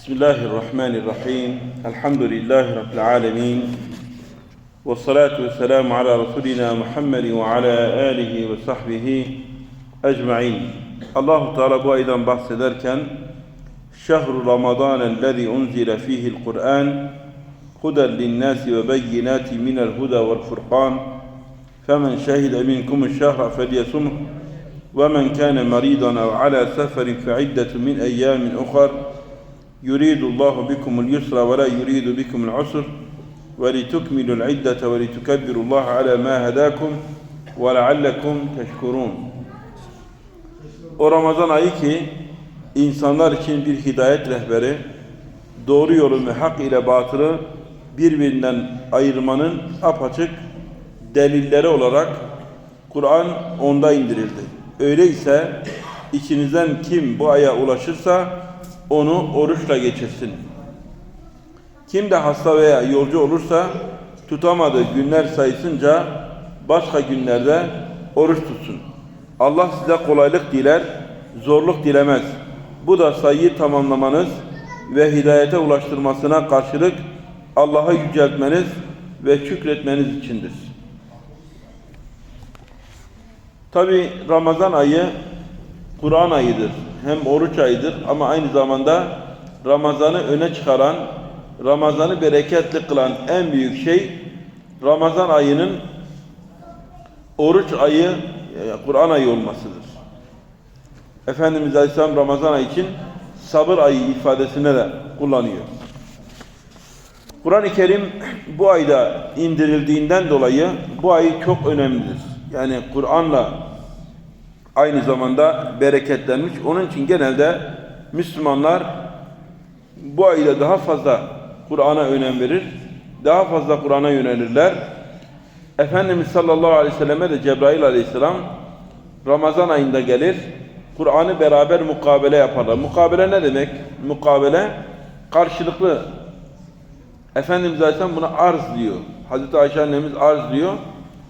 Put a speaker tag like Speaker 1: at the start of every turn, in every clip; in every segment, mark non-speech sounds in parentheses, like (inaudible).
Speaker 1: بسم الله الرحمن الرحيم. الحمد لله رب العالمين. والصلاة والسلام على رسولنا محمد وعلى آله وصحبه أجمعين. الله تعالى أيضا بحث ذلك شهر رمضان الذي أنزل فيه القرآن هدى للناس وبينات من الهدى والفرقان. فمن شهد منكم الشهر فليصمه ومن كان مريضا أو على سفر فعدة من أيام أخر يريد الله بكم اليسر ولا يريد بكم العسر ولتكملوا العدة ولتكبروا الله على ما هداكم ولعلكم تشكرون O Ramazan ayı ki insanlar için bir hidayet rehberi, doğru yolu ve hak ile batılı birbirinden ayırmanın apaçık delilleri olarak Kur'an onda indirildi. Öyleyse içinizden kim bu aya ulaşırsa onu oruçla geçirsin. Kim de hasta veya yolcu olursa tutamadığı günler sayısınca başka günlerde oruç tutsun. Allah size kolaylık diler, zorluk dilemez. Bu da sayıyı tamamlamanız ve hidayete ulaştırmasına karşılık Allah'a yüceltmeniz ve şükretmeniz içindir. Tabi Ramazan ayı Kur'an ayıdır. Hem oruç ayıdır ama aynı zamanda Ramazan'ı öne çıkaran, Ramazan'ı bereketli kılan en büyük şey Ramazan ayının oruç ayı, e, Kur'an ayı olmasıdır. Efendimiz Aleyhisselam Ramazan ayı için sabır ayı ifadesine de kullanıyor. Kur'an-ı Kerim bu ayda indirildiğinden dolayı bu ay çok önemlidir. Yani Kur'an'la aynı zamanda bereketlenmiş. Onun için genelde Müslümanlar bu ayda daha fazla Kur'an'a önem verir. Daha fazla Kur'an'a yönelirler. Efendimiz sallallahu aleyhi ve selleme de Cebrail aleyhisselam Ramazan ayında gelir. Kur'an'ı beraber mukabele yaparlar. Mukabele ne demek? Mukabele karşılıklı. Efendimiz aleyhisselam buna arz diyor. Hazreti Ayşe annemiz arz diyor.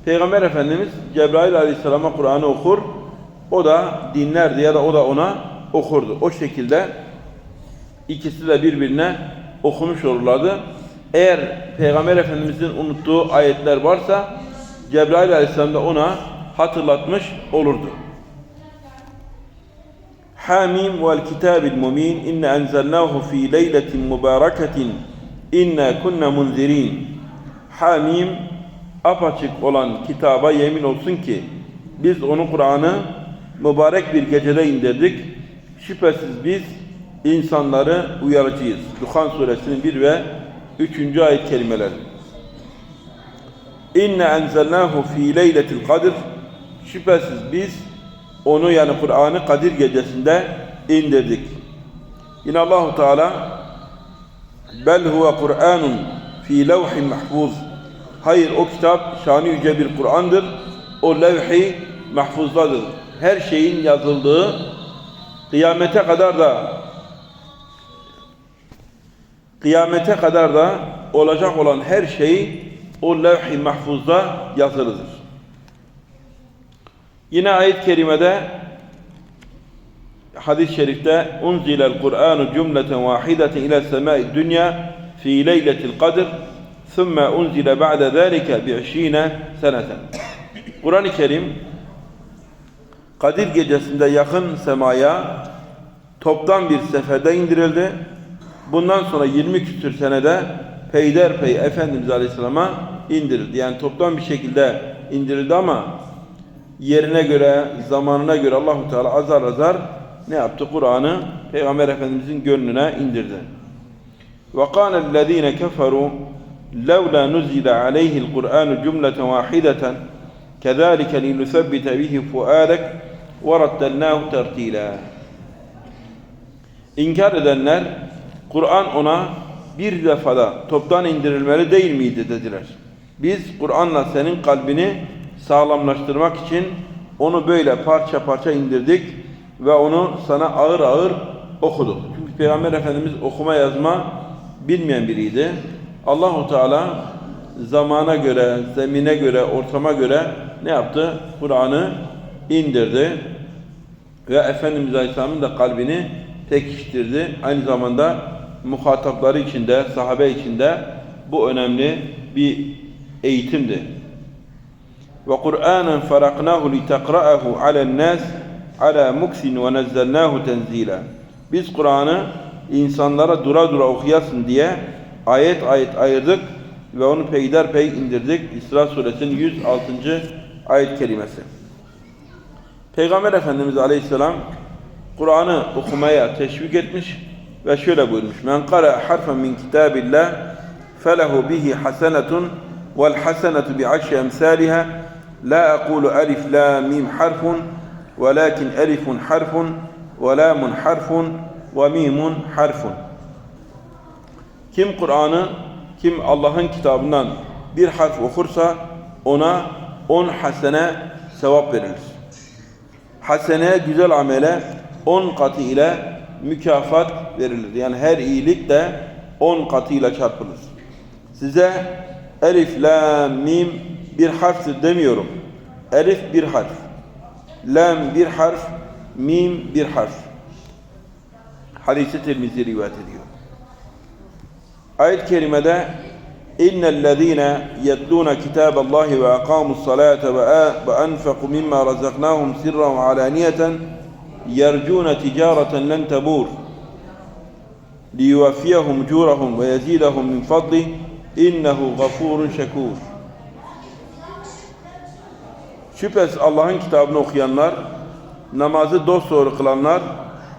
Speaker 1: Peygamber Efendimiz Cebrail aleyhisselama Kur'an'ı okur. O da dinlerdi ya da o da ona okurdu. O şekilde ikisi de birbirine okumuş olurlardı. Eğer Peygamber Efendimizin unuttuğu ayetler varsa Cebrail Aleyhisselam da ona hatırlatmış olurdu. Hamim vel kitabil mumin inne enzelnahu fi leyletin mübareketin inna kunna munzirin. Hamim apaçık olan kitaba yemin olsun ki biz onu Kur'an'ı mübarek bir gecede indirdik. Şüphesiz biz insanları uyarıcıyız. Duhan suresinin 1 ve 3. ayet kelimeleri. İnne enzelnahu fi leyletil kadir. Şüphesiz biz onu yani Kur'an'ı Kadir gecesinde indirdik. Yine Allahu Teala bel huve Kur'anun fi levhin mahfuz. Hayır o kitap şanı yüce bir Kur'an'dır. O levhi mahfuzdadır her şeyin yazıldığı, kıyamete kadar da kıyamete kadar da olacak olan her şey o levh-i mahfuzda yazılıdır. Yine ayet-i kerimede hadis-i şerifte unzilel Kur'anu cümleten vahideten ila semai dünya fi leyletil kadr ثُمَّ unzile بَعْدَ ذَٰلِكَ بِعْش۪ينَ seneten. Kur'an-ı Kerim Kadir gecesinde yakın semaya toptan bir seferde indirildi. Bundan sonra 20 küsür senede peyderpey Efendimiz Aleyhisselam'a indirildi. Yani toptan bir şekilde indirildi ama yerine göre, zamanına göre Allahu Teala azar azar ne yaptı? Kur'an'ı Peygamber Efendimizin gönlüne indirdi. وَقَانَ الَّذ۪ينَ كَفَرُوا لَوْلَا نُزِّلَ عَلَيْهِ الْقُرْآنُ جُمْلَةً وَاحِدَةً كَذَٰلِكَ لِنُثَبِّتَ بِهِ فُؤَادَكَ وَرَتَّلْنَاهُ تَرْتِيلًا İnkar edenler Kur'an ona bir defada toptan indirilmeli değil miydi dediler. Biz Kur'an'la senin kalbini sağlamlaştırmak için onu böyle parça parça indirdik ve onu sana ağır ağır okuduk. Çünkü Peygamber Efendimiz okuma yazma bilmeyen biriydi. Allahu Teala zamana göre, zemine göre, ortama göre ne yaptı? Kur'an'ı indirdi ve Efendimiz Aleyhisselam'ın da kalbini pekiştirdi. Aynı zamanda muhatapları içinde, sahabe içinde bu önemli bir eğitimdi. Ve Kur'anen faraknahu li tekra'ahu alen nas ala muksin ve nezzelnahu tenzila. Biz Kur'an'ı insanlara dura dura okuyasın diye ayet ayet ayırdık ve onu peyderpey indirdik. İsra suresinin 106. ayet kelimesi. Peygamber Efendimiz Aleyhisselam Kur'an'ı okumaya teşvik etmiş ve şöyle buyurmuş. Men qara harfen min kitabillah felehu bihi hasenetun vel hasenetu bi aşri emsaliha la aqulu elif la mim harfun velakin elifun harfun ve lamun harfun ve mimun harfun. Kim Kur'an'ı kim Allah'ın kitabından bir harf okursa ona on hasene sevap verilir. Hasene güzel amele on katı ile mükafat verilir. Yani her iyilik de on katıyla çarpılır. Size elif, la, mim bir harftir demiyorum. Elif bir harf. Lam bir harf. Mim bir harf. Hadisi Tirmizi rivayet ediyor. Ayet-i kerimede إِنَّ الَّذ۪ينَ يَتْلُونَ كِتَابَ اللّٰهِ وَأَقَامُوا الصَّلَاةَ وَاَنْفَقُوا مِمَّا رَزَقْنَاهُمْ سِرًّا وَعَلَانِيَةً يَرْجُونَ تِجَارَةً لَنْ تَبُورٍ لِيُوَفِّيَهُمْ جُورَهُمْ وَيَزِيدَهُمْ مِنْ فَضْلِهِ إِنَّهُ غَفُورٌ شَكُورٌ. Şüphesiz Allah'ın kitabını okuyanlar, namazı dosdoğru kılanlar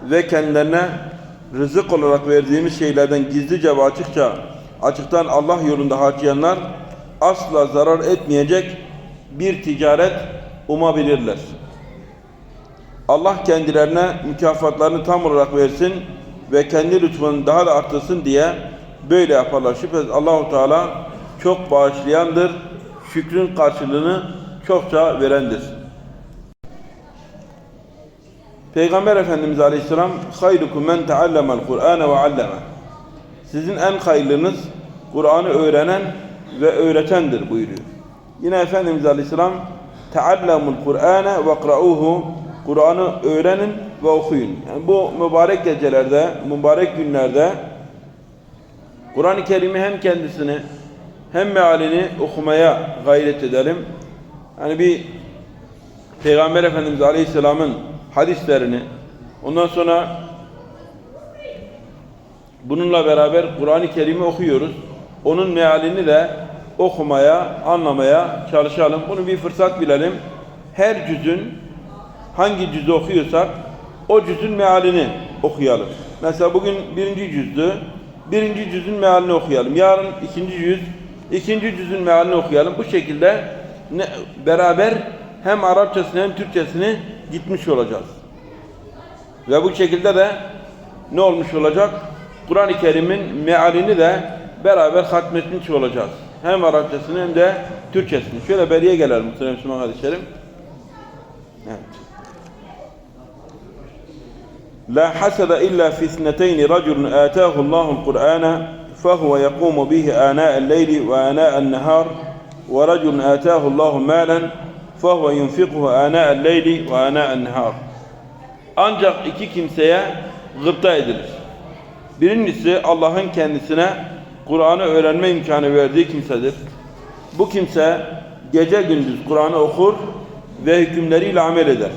Speaker 1: ve kendilerine rızık olarak verdiğimiz şeylerden gizlice ve açıkça açıktan Allah yolunda harcayanlar asla zarar etmeyecek bir ticaret umabilirler. Allah kendilerine mükafatlarını tam olarak versin ve kendi lütfunu daha da arttırsın diye böyle yaparlar. Şüphesiz Allahu Teala çok bağışlayandır. Şükrün karşılığını çokça verendir. Peygamber Efendimiz Aleyhisselam hayrukum men teallemel Kur'ane ve alleme. Sizin en hayırlınız Kur'an'ı öğrenen ve öğretendir buyuruyor. Yine Efendimiz Aleyhisselam teallemul Kur'ane ve qra'uhu Kur'an'ı öğrenin ve okuyun. Yani bu mübarek gecelerde, mübarek günlerde Kur'an-ı Kerim'i hem kendisini hem mealini okumaya gayret edelim. Yani bir Peygamber Efendimiz Aleyhisselam'ın hadislerini ondan sonra bununla beraber Kur'an-ı Kerim'i okuyoruz. Onun mealini de okumaya, anlamaya çalışalım. Bunu bir fırsat bilelim. Her cüzün hangi cüzü okuyorsak o cüzün mealini okuyalım. Mesela bugün birinci cüzdü. Birinci cüzün mealini okuyalım. Yarın ikinci cüz, ikinci cüzün mealini okuyalım. Bu şekilde ne, beraber hem Arapçasını hem Türkçesini gitmiş olacağız. Ve bu şekilde de ne olmuş olacak? Kur'an-ı Kerim'in mealini de beraber hatmetmiş olacağız. Hem Arapçasını hem de Türkçesini. Şöyle beriye gelelim muhtemelen Müslüman kardeşlerim. Evet. La hasada illa fi isneteyni raculun atahu Allahul Kur'ana فهو يقوم به آناء الليل وآناء النهار ورجل آتاه الله مالا فهو ينفقه آناء الليل وآناء النهار Ancak iki kimseye gıpta edilir. Birincisi Allah'ın kendisine Kur'an'ı öğrenme imkanı verdiği kimsedir. Bu kimse gece gündüz Kur'an'ı okur ve hükümleriyle amel eder.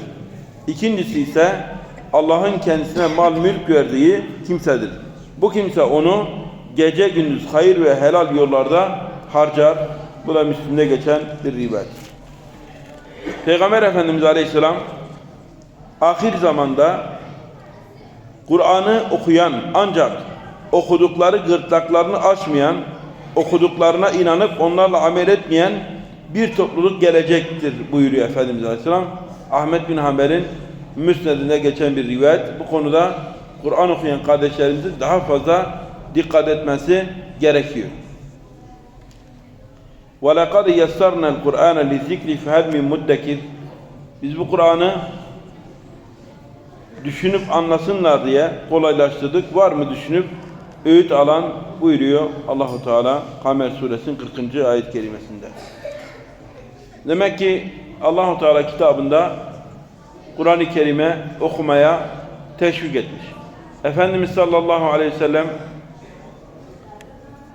Speaker 1: İkincisi ise Allah'ın kendisine mal mülk verdiği kimsedir. Bu kimse onu gece gündüz hayır ve helal yollarda harcar. Bu da Müslüm'de geçen bir rivayet. Peygamber Efendimiz Aleyhisselam ahir zamanda Kur'an'ı okuyan ancak okudukları gırtlaklarını açmayan, okuduklarına inanıp onlarla amel etmeyen bir topluluk gelecektir buyuruyor Efendimiz Aleyhisselam. Ahmet bin Hanbel'in müsnedinde geçen bir rivayet. Bu konuda Kur'an okuyan kardeşlerimizin daha fazla dikkat etmesi gerekiyor. وَلَقَدْ يَسَّرْنَا الْقُرْآنَ لِذِكْرِ فَهَلْ مِنْ مُدَّكِرٍ Biz bu Kur'an'ı düşünüp anlasınlar diye kolaylaştırdık. Var mı düşünüp öğüt alan buyuruyor Allahu Teala Kamer suresinin 40. ayet kelimesinde. Demek ki Allahu Teala kitabında Kur'an-ı Kerim'e okumaya teşvik etmiş. Efendimiz sallallahu aleyhi ve sellem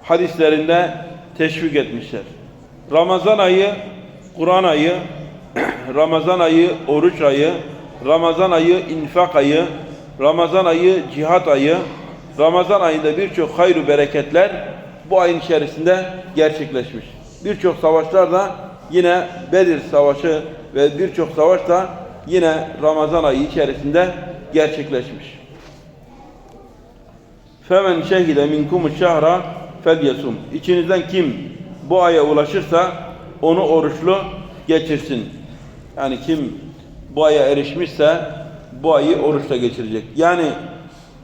Speaker 1: hadislerinde teşvik etmişler. Ramazan ayı, Kur'an ayı, (clears throat) Ramazan ayı, oruç ayı, Ramazan ayı, infak ayı, Ramazan ayı, cihat ayı, Ramazan ayında birçok hayru bereketler bu ayın içerisinde gerçekleşmiş. Birçok savaşlar da yine Bedir Savaşı ve birçok savaş da yine Ramazan ayı içerisinde gerçekleşmiş. Femen şehide minkum şehra felyesum. İçinizden kim bu aya ulaşırsa onu oruçlu geçirsin. Yani kim bu aya erişmişse bu ayı oruçla geçirecek. Yani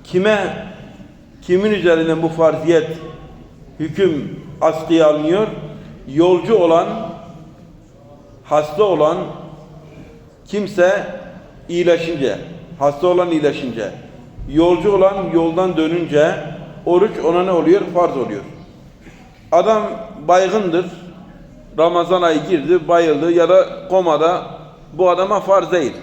Speaker 1: kime kimin üzerinden bu farziyet hüküm askıya alınıyor? Yolcu olan, hasta olan kimse iyileşince, hasta olan iyileşince, yolcu olan yoldan dönünce oruç ona ne oluyor? Farz oluyor. Adam baygındır. Ramazan ayı girdi, bayıldı ya da komada bu adama farz değil.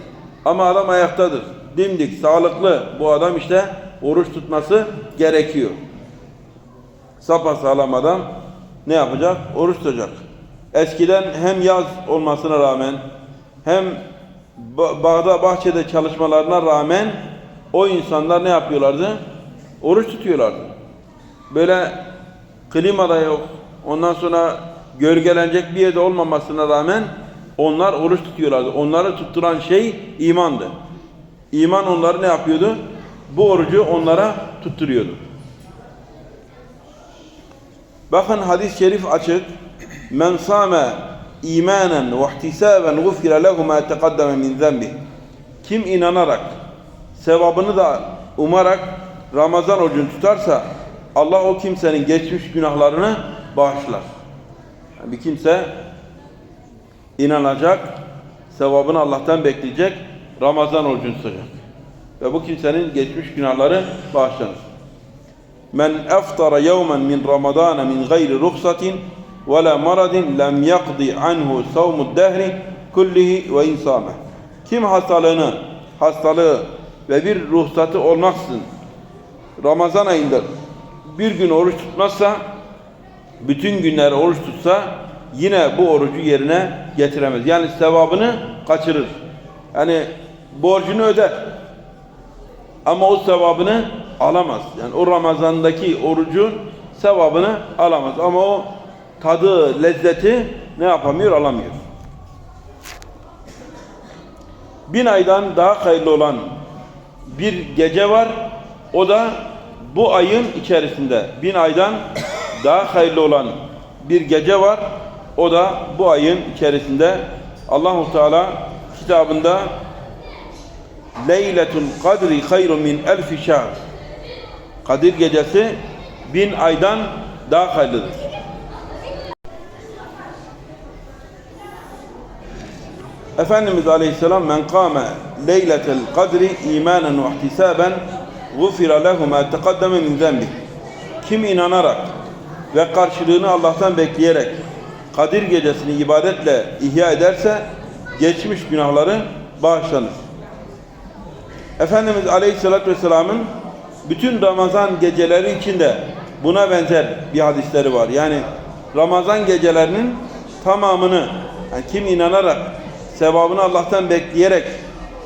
Speaker 1: Ama adam ayaktadır. Dimdik, sağlıklı. Bu adam işte oruç tutması gerekiyor. Sapa sağlam adam ne yapacak? Oruç tutacak. Eskiden hem yaz olmasına rağmen hem ba- bağda bahçede çalışmalarına rağmen o insanlar ne yapıyorlardı? Oruç tutuyorlardı. Böyle klima da yok. Ondan sonra gölgelenecek bir yerde olmamasına rağmen onlar oruç tutuyorlardı. Onları tutturan şey imandı. İman onları ne yapıyordu? Bu orucu onlara tutturuyordu. Bakın hadis-i şerif açık. Men sâme imanen ve ihtisâben gufire lehu mâ teqaddeme min zenbih. Kim inanarak, sevabını da umarak Ramazan orucunu tutarsa Allah o kimsenin geçmiş günahlarını bağışlar. Yani bir kimse inanacak, sevabını Allah'tan bekleyecek, Ramazan orucunu tutacak. Ve bu kimsenin geçmiş günahları bağışlanır. Men eftara yevmen min Ramazan min gayri ruhsatin ve la maradin lem yakdi anhu savmud dehri kullihi ve insame. Kim hastalığını, hastalığı ve bir ruhsatı olmaksızın Ramazan ayında bir gün oruç tutmazsa bütün günler oruç tutsa yine bu orucu yerine getiremez. Yani sevabını kaçırır. Yani borcunu öder. Ama o sevabını alamaz. Yani o Ramazan'daki orucun sevabını alamaz. Ama o tadı, lezzeti ne yapamıyor? Alamıyor. Bin aydan daha hayırlı olan bir gece var. O da bu ayın içerisinde. Bin aydan daha hayırlı olan bir gece var. O da bu ayın içerisinde. Allahu Teala kitabında Leyletul kadri hayrun min elfi şahr. Kadir gecesi bin aydan daha hayırlıdır. Efendimiz Aleyhisselam men kâme leyletel kadri imanen ve ihtisaben gufira lehu ma teqaddeme min zenbi. Kim inanarak ve karşılığını Allah'tan bekleyerek Kadir gecesini ibadetle ihya ederse geçmiş günahları bağışlanır. Efendimiz Aleyhisselatü Vesselam'ın bütün Ramazan geceleri içinde buna benzer bir hadisleri var. Yani Ramazan gecelerinin tamamını yani kim inanarak sevabını Allah'tan bekleyerek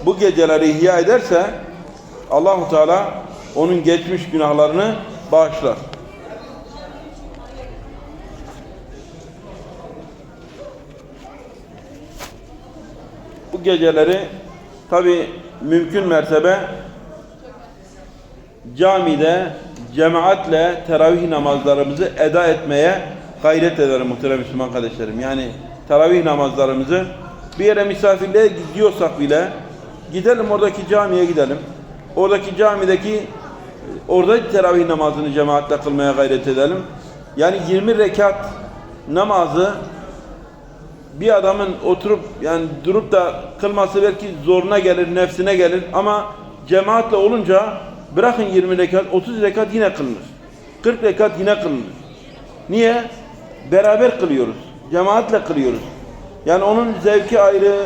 Speaker 1: bu geceleri ihya ederse Allahu Teala onun geçmiş günahlarını bağışlar. Geceleri tabi mümkün mertebe camide cemaatle teravih namazlarımızı eda etmeye gayret ederim muhterem Müslüman kardeşlerim. Yani teravih namazlarımızı bir yere misafirliğe gidiyorsak bile gidelim oradaki camiye gidelim. Oradaki camideki orada teravih namazını cemaatle kılmaya gayret edelim. Yani 20 rekat namazı bir adamın oturup yani durup da kılması belki zoruna gelir, nefsine gelir ama cemaatle olunca bırakın 20 rekat, 30 rekat yine kılınır. 40 rekat yine kılınır. Niye? Beraber kılıyoruz. Cemaatle kılıyoruz. Yani onun zevki ayrı.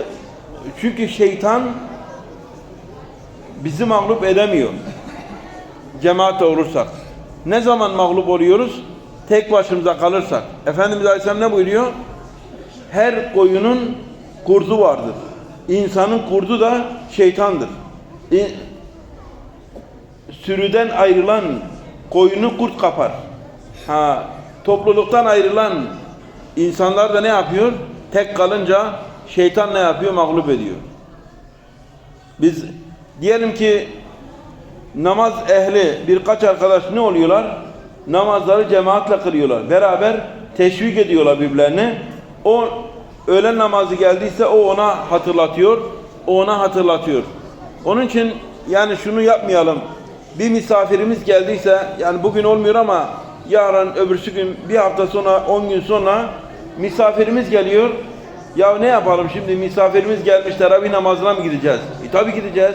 Speaker 1: Çünkü şeytan bizi mağlup edemiyor. Cemaatle olursak. Ne zaman mağlup oluyoruz? tek başımıza kalırsak Efendimiz Aleyhisselam ne buyuruyor? Her koyunun kurdu vardır. İnsanın kurdu da şeytandır. Sürüden ayrılan koyunu kurt kapar. Ha, topluluktan ayrılan insanlar da ne yapıyor? Tek kalınca şeytan ne yapıyor? Mağlup ediyor. Biz diyelim ki namaz ehli birkaç arkadaş ne oluyorlar? Namazları cemaatle kılıyorlar. Beraber teşvik ediyorlar birbirlerini. O öğlen namazı geldiyse o ona hatırlatıyor. O ona hatırlatıyor. Onun için yani şunu yapmayalım. Bir misafirimiz geldiyse yani bugün olmuyor ama yarın öbürsü gün bir hafta sonra on gün sonra misafirimiz geliyor. Ya ne yapalım şimdi misafirimiz gelmiş teravih namazına mı gideceğiz? E tabi gideceğiz.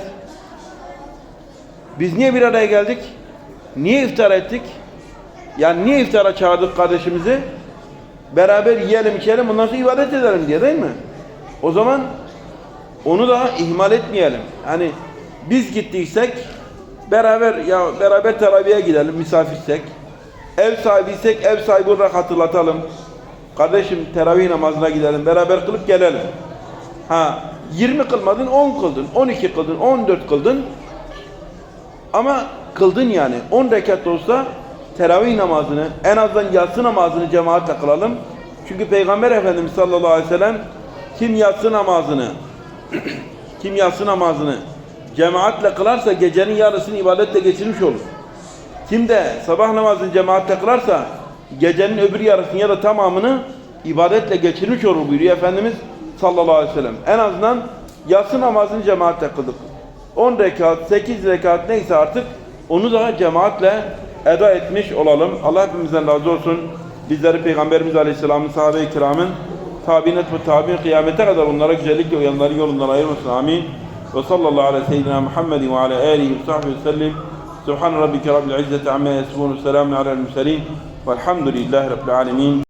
Speaker 1: Biz niye bir araya geldik? Niye iftar ettik? Yani niye iftara çağırdık kardeşimizi? Beraber yiyelim içelim ondan sonra ibadet edelim diye değil mi? O zaman onu da ihmal etmeyelim. Hani biz gittiysek beraber ya beraber teraviye gidelim misafirsek. Ev sahibiysek ev sahibi olarak hatırlatalım. Kardeşim teravih namazına gidelim beraber kılıp gelelim. Ha 20 kılmadın 10 kıldın 12 kıldın 14 kıldın ama kıldın yani 10 rekat olsa teravih namazını en azından yatsı namazını cemaatle kılalım. Çünkü Peygamber Efendimiz sallallahu aleyhi ve sellem kim yatsı namazını (clears throat) kim yatsı namazını cemaatle kılarsa gecenin yarısını ibadetle geçirmiş olur. Kim de sabah namazını cemaatle kılarsa gecenin öbür yarısını ya da tamamını ibadetle geçirmiş olur buyuruyor Efendimiz sallallahu aleyhi ve sellem. En azından yatsı namazını cemaatle kıldık. 10 rekat, 8 rekat neyse artık onu da cemaatle eda etmiş olalım. Allah hepimizden razı olsun. Bizleri Peygamberimiz Aleyhisselam'ın sahabe-i kiramın tabinet ve tabi kıyamete kadar onlara güzellikle uyanları yolundan ayırmasın. Amin. Ve sallallahu ala seyyidina Muhammedin ve ala alihi ve sahbihi ve sellim. Subhan rabbike rabbil izzeti amma yasifun selamun alel murselin. Velhamdülillahi rabbil alemin.